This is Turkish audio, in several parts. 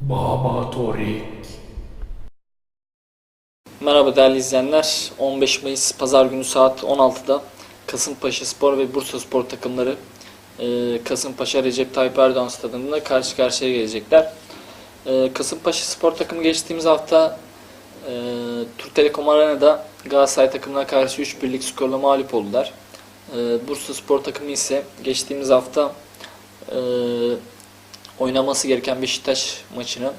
Baba Torik. Merhaba değerli izleyenler. 15 Mayıs Pazar günü saat 16'da Kasımpaşa Spor ve Bursa Spor takımları e, Kasımpaşa Recep Tayyip Erdoğan stadında karşı karşıya gelecekler. E, Kasımpaşa Spor takımı geçtiğimiz hafta e, Türk Telekom Arena'da Galatasaray takımına karşı 3-1'lik skorla mağlup oldular. Bursa Spor takımı ise geçtiğimiz hafta oynaması gereken Beşiktaş maçını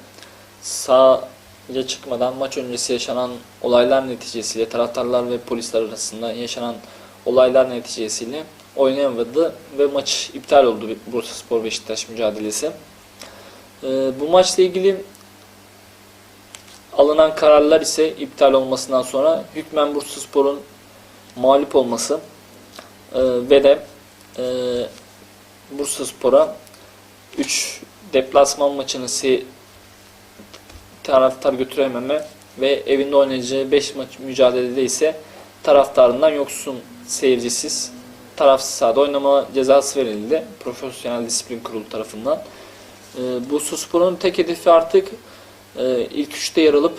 sahaya çıkmadan maç öncesi yaşanan olaylar neticesiyle taraftarlar ve polisler arasında yaşanan olaylar neticesiyle oynayamadı ve maç iptal oldu Bursa Spor Beşiktaş mücadelesi. Ee, bu maçla ilgili alınan kararlar ise iptal olmasından sonra hükmen Bursa Spor'un mağlup olması e, ve de e, Bursa Spor'a 3 deplasman maçını si taraftar götürememe ve evinde oynayacağı 5 maç mücadelede ise taraftarından yoksun seyircisiz tarafsız sahada oynama cezası verildi Profesyonel Disiplin Kurulu tarafından. Ee, bu Spor'un tek hedefi artık e, ilk üçte yer alıp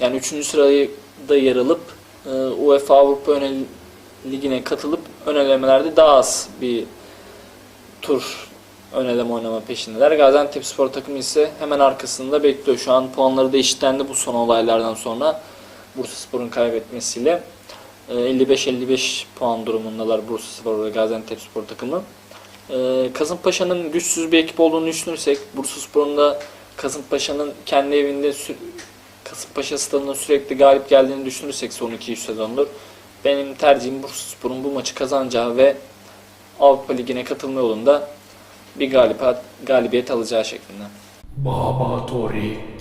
yani 3. sırayı da yer alıp e, UEFA Avrupa Önel Ligi'ne katılıp ön elemelerde daha az bir tur ön eleme oynama peşindeler. Gaziantep Spor takımı ise hemen arkasında bekliyor. Şu an puanları da eşitlendi bu son olaylardan sonra. Bursa Spor'un kaybetmesiyle. Ee, 55-55 puan durumundalar Bursa Spor ve Gaziantep Spor takımı. Ee, Kasımpaşa'nın güçsüz bir ekip olduğunu düşünürsek, Bursa Spor'un da Kasımpaşa'nın kendi evinde Kasımpaşa stadına sürekli galip geldiğini düşünürsek son 2-3 sezondur. Benim tercihim Bursa Spor'un bu maçı kazanacağı ve Avrupa Ligi'ne katılma yolunda bir galibiyet, galibiyet alacağı şeklinde. Baba Torik.